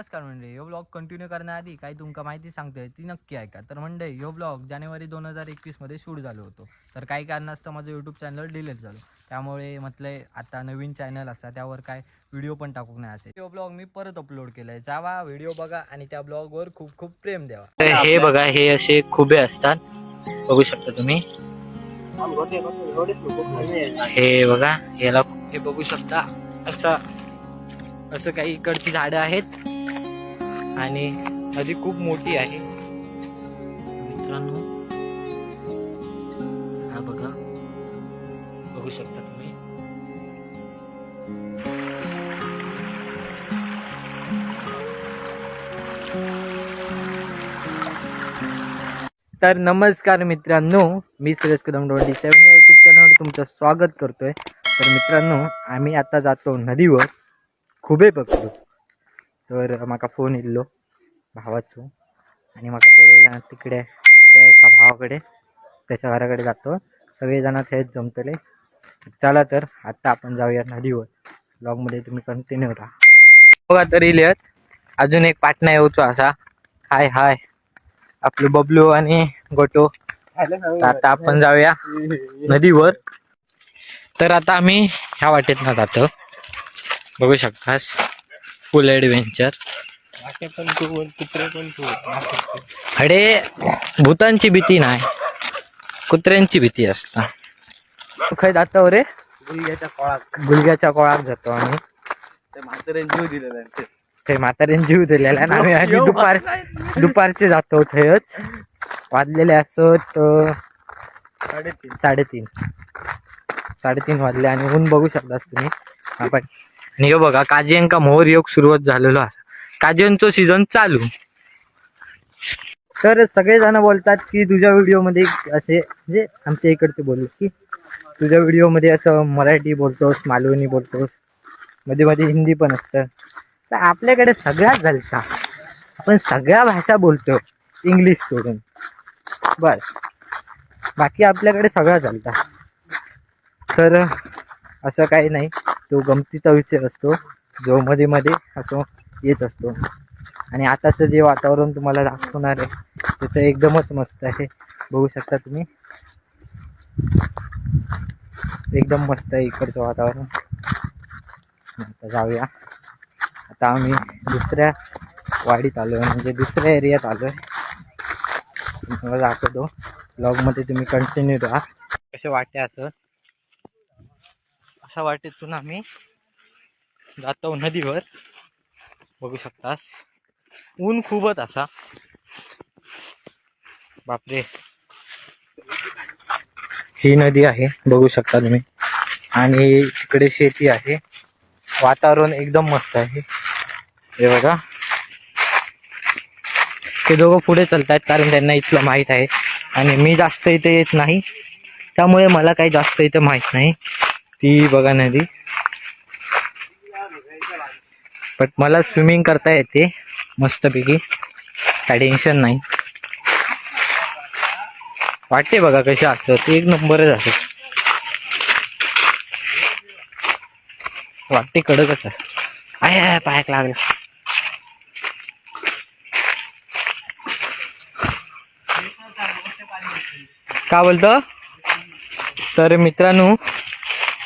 नमस्कार म्हणजे यो blog continue करण्याआधी काही तुमका माहिती सांगतोय ती नक्की ऐका. तर म्हणजे यो ब्लॉग जानेवारी दोन हजार एकवीसमध्ये शूट झालो होतो. तर काही कारणास्तव माझं यूट्यूब चॅनल डिलीट झालं. त्यामुळे म्हटलंय आता नवीन चॅनल असा त्यावर काय व्हिडिओ पण टाकूक नाही असे. तो ब्लॉग मी परत अपलोड केलाय. जावा व्हिडिओ बघा आणि त्या ब्लॉगवर खूप खूप प्रेम द्यावा. हे बघा हे असे खुबे असतात. बघू शकता तुम्ही. हे बघा याला हे बघू शकता. असं असं काही इकडची झाडं आहेत. आणि नदी खूप मोठी आहे. मित्रांनो हा बघा. बघू शकता तुम्ही. तर नमस्कार मित्रांनो मी सुरेश कदम डोंडी सेवन या यूट्यूब चॅनलवर तुमचं स्वागत करतोय. तर मित्रांनो आम्ही आता जातो नदीवर. खुबे पकडू तर माका फोन येल्लो. भावाचो. आणि माका बोलवला तिकडे त्या एका भावाकडे त्याच्या घराकडे जातो. सगळेजण थंयच जमतले. चला तर आता आपण जाऊया नदीवर. ब्लॉगमध्ये तुम्ही कंटिन्यू राहा. बघा तरी अजून एक पाटणा येऊचो असा. हाय हाय. आपले बबलू आणि गोटो. आता आपण जाऊया नदीवर. तर आता आम्ही ह्या वाटेत ना जातो. बघू शकतास. फुल ॲडव्हेंचर अडे भूतांची भीती नाही. कुत्र्यांची भीती असता. खय जातो रे. गुलग्याच्या कोळात. गुलग्याच्या कोळात जातो आम्ही. ते म्हातारे जीव दिलेला ते म्हाताऱ्याने जीव दिलेला आणि आम्ही. दुपार दुपारचे जातो थंयच वाजलेले असत साडेतीन. साडेतीन. साडेतीन वाजले आणि ऊन बघू शकतास तुम्ही. आपण आणि हे बघा काजयांका मोहर योग सुरुवात झालेलो असा काजयांचो सीझन चालू. तर सगळेजण बोलतात की तुझ्या व्हिडिओमध्ये असे म्हणजे आमच्या इकडचे बोलले की तुझ्या व्हिडिओमध्ये असं मराठी बोलतोस मालवणी बोलतोस मध्ये मध्ये हिंदी पण असतं. तर आपल्याकडे सगळ्याच झालता आपण सगळ्या भाषा बोलतो इंग्लिश सोडून. बस. बाकी आपल्याकडे सगळा चालता. तर असं काही नाही. तो गमतीचा विषय असतो. जो मध्ये मध्ये असं येत असतो. आणि आताचं जे वातावरण तुम्हाला दाखवणार आहे त्याचं एकदमच मस्त आहे. बघू शकता तुम्ही. एकदम मस्त आहे इकडचं वातावरण. आता जाऊया. आता आम्ही दुसऱ्या वाडीत आलो आहे म्हणजे दुसऱ्या एरियात आलो आहे तुम्हाला दाखवतो. ब्लॉगमध्ये तुम्ही कंटिन्यू राहा. कसे वाटे असं? अशा वाटेतून आम्ही जातो नदीवर. बघू शकतास. ऊन खूपच असा. बापरे. ही नदी आहे बघू शकता तुम्ही. आणि तिकडे शेती आहे. वातावरण एकदम मस्त आहे. हे बघा. ते दोघं पुढे चलतायत कारण त्यांना इथलं माहीत आहे. आणि मी जास्त इथे येत नाही. त्यामुळे मला काही जास्त इथे माहीत नाही. ती बघा नदी. बट मला स्विमिंग करता येते. मस्तपैकी. काय टेन्शन नाही. वाटते बघा कसे असतं. ते एक नंबरच असत. वाटते कडकच असत आहे आहे, पायाक लागलं. का बोलतो? तर मित्रांनो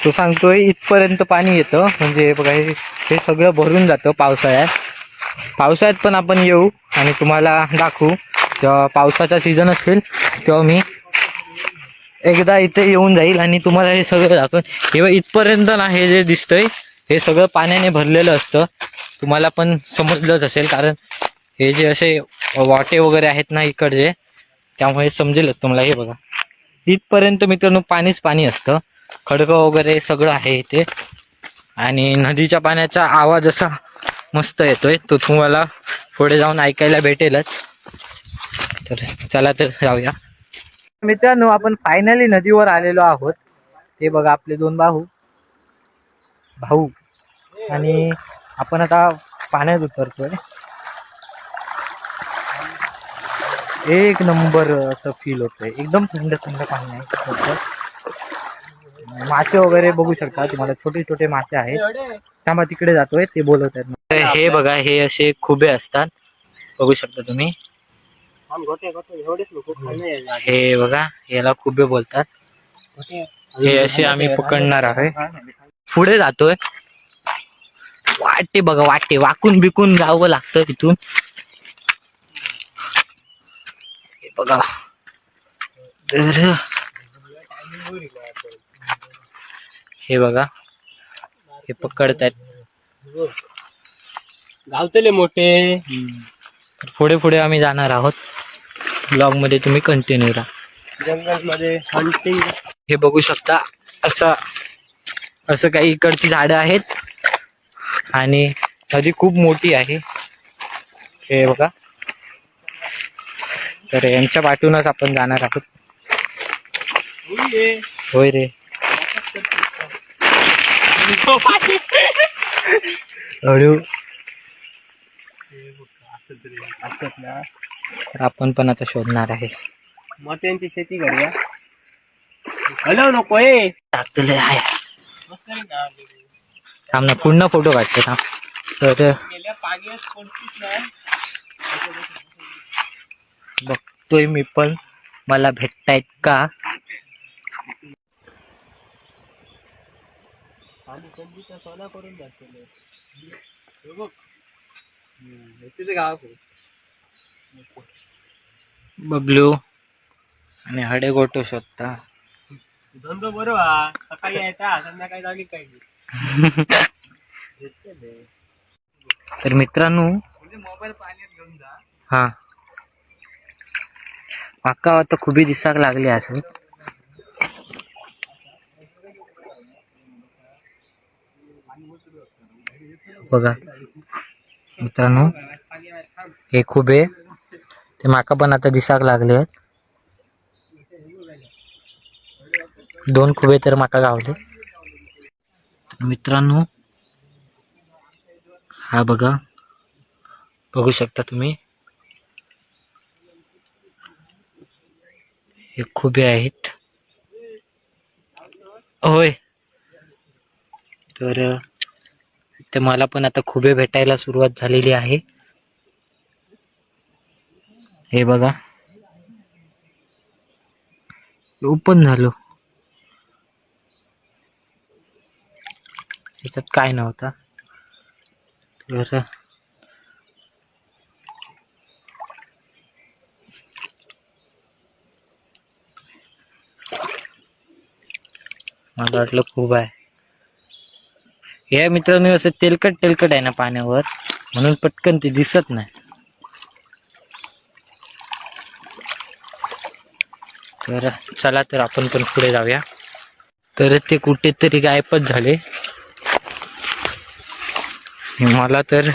तो सांगतोय इथपर्यंत पाणी येतं. म्हणजे बघा हे हे सगळं भरून जातं पावसाळ्यात. पावसाळ्यात पण आपण येऊ आणि तुम्हाला दाखवू. जेव्हा पावसाचा सीझन असेल तेव्हा मी एकदा इथे येऊन जाईल आणि तुम्हाला हे सगळं दाखवून. किंवा इथपर्यंत ना हे जे दिसतंय हे सगळं पाण्याने भरलेलं असतं. तुम्हाला पण समजलंच असेल कारण हे जे असे वाटे वगैरे आहेत ना इकडचे त्यामुळे समजेलच तुम्हाला. हे बघा. इथपर्यंत मित्रांनो पाणीच पाणी असतं. खडकं वगैरे सगळं आहे इथे. आणि नदीच्या पाण्याचा आवाज असा मस्त येतोय. तो तुम्हाला पुढे जाऊन ऐकायला भेटेलच. तर चला तर जाऊया. मित्रांनो आपण फायनली नदीवर आलेलो आहोत. ते बघा आपले दोन भाऊ. भाऊ. आणि आपण आता पाण्यात उतरतोय. एक नंबर असं फील होतंय. एकदम थंड थंड पाणी आहे. मासे वगैरे बघू शकता. तुम्हाला छोटे छोटे मासे आहेत. थांबा तिकडे जातोय ते बोलवत आहेत हे बघा हे असे खुबे असतात. बघू शकता तुम्ही. हे बघा याला खुबे बोलतात. हे असे आम्ही पकडणार आहे. पुढे जातोय. वाटे बघा वाटे. वाकून बिकून जावं लागतं तिथून. बघा. तर हे बघा. हे पकडतायत. गावतले मोठे. तर पुढे पुढे आम्ही जाणार आहोत. ब्लॉगमध्ये तुम्ही कंटिन्यू राहा. जंगलमध्ये हंटिंग हे बघू शकता. असं असं काही इकडची झाडं आहेत. आणि नदी खूप मोठी आहे. हे बघा. तर यांच्या पाठूनच आपण जाणार आहोत. होय रे. हळू तर आपण पण आता शोधणार आहे. मोत्यांची शेती करूया हॅलो नको ए. टाकलेलं आहे. थांब ना पूर्ण फोटो काढतो थांब. तर गेल्या पाण्यात कोणतीच नाही बघतोय मी पण. मला भेटतायत का? आणि संधीचा सोना करून दाखवले बघ. तिथे गाव बबलू आणि हडे गोटो शोधता धंदो बरोबर सकाळी यायचा संध्याकाळी जागी काय तर मित्रांनो मोबाईल पाण्यात घेऊन जा. हा. माका आता खुबी दिसाक लागले असं बघा. मित्रांनो हे खुबे ते माका पण आता दिसाक लागले आहेत. दोन खुबे तर माका गावले. मित्रांनो हा बघा. बघू शकता तुम्ही. हे खुबे आहेत. होय. तर ते मला पण आता खुबे भेटायला सुरुवात झालेली आहे. हे बघा. ओपन झालो. याच्यात काय नव्हता. तर मला वाटलं खूप आहे. हे मित्रांनो असं तेलकट तेलकट आहे ना पाण्यावर म्हणून पटकन ते दिसत नाही. तर चला तर आपण पण पुढे जाऊया. तर ते कुठेतरी गायबच झाले. मला तर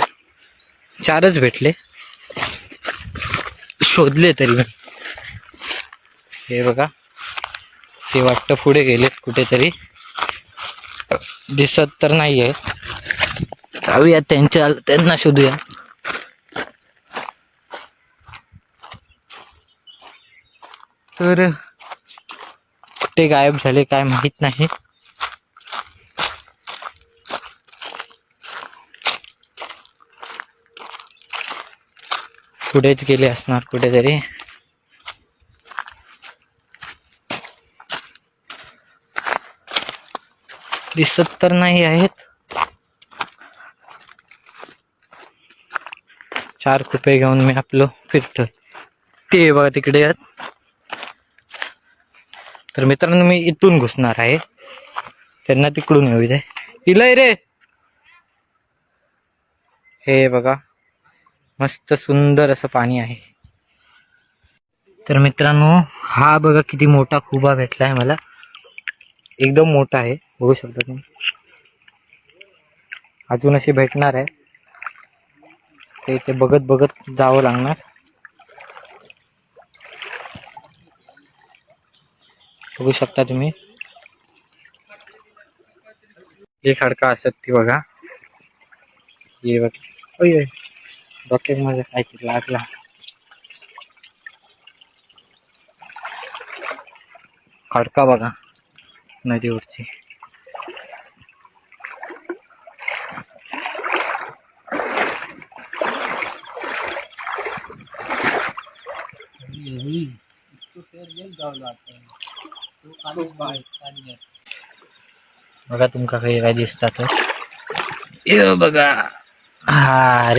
चारच भेटले. शोधले तरी हे बघा. ते वाटतं पुढे गेलेत कुठेतरी. दिसत तर नाहीये. जाऊया त्यांच्या त्यांना शोधूया. तर कुठे गायब झाले काय माहीत नाही. पुढेच गेले असणार कुठेतरी. दिसत तर नाही आहेत. चार कुपे घेऊन मी आपलं फिरतोय. ते बघा तिकडे आहेत. तर मित्रांनो मी इथून घुसणार आहे. त्यांना तिकडून येऊ दे. इलय रे. हे बघा मस्त सुंदर असं पाणी आहे. तर मित्रांनो हा बघा किती मोठा खुबा भेटलाय मला. एकदम मोठा आहे. बघू शकता तुम्ही. अजून असे भेटणार आहे. ते इथे बघत बघत जावं लागणार. बघू शकता तुम्ही. हे खडका असत ती बघा. हे बघ. ओय डॉक्टर माझ्या काय लागला. खडका बघा. नदीवरची बघा तुमका काही काय दिसतात. बघा. हा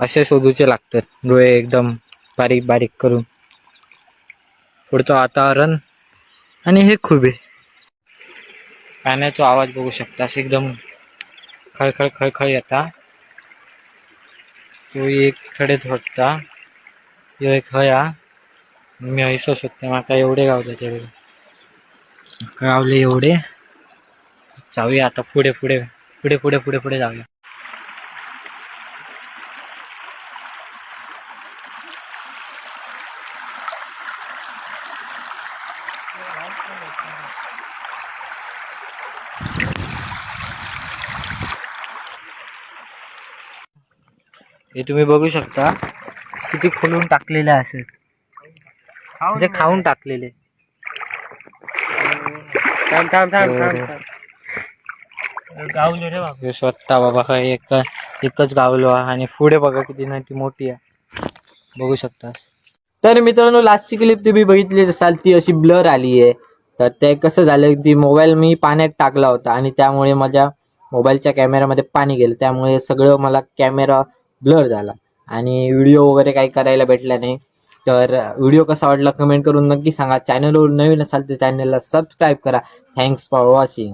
असे शोधूचे लागतात. डोळे एकदम बारीक बारीक करून. पुढचं वातावरण. आणि हे खुबे पाण्याचा आवाज़ बघू शकता. एकदम खळखळ खळखळ येता. तो एक थडेच होता. ह्यो एक हया. मी हैसो शकते माका एवढे गावले ते गावले एवढे. जाऊया आता पुढे पुढे पुढे पुढे पुढे पुढे जाऊया. हे तुम्ही बघू शकता. किती खोलून टाकलेले असेल म्हणजे खाऊन टाकलेले. थांब थांब थांब थांब गावलो रे बाबा. स्वतः बाबा काय एक एकच गावलो आणि पुढे बघा किती ना ती मोठी आहे. बघू शकता. तर मित्रांनो लास्टची क्लिप तुम्ही बघितली असाल ती अशी ब्लर आली आहे. तर ते कसं झालं की मोबाईल मी पाण्यात टाकला होता. आणि त्यामुळे माझ्या मोबाईलच्या कॅमेऱ्यामध्ये पाणी गेलं. त्यामुळे सगळं मला कॅमेरा ब्लर झाला. आणि व्हिडिओ वगैरे काही करायला भेटला नाही. तर व्हिडिओ कसा वाटला कमेंट करून नक्की सांगा. चॅनलवर नवीन असाल तर चॅनलला सबस्क्राईब करा. Thanks for watching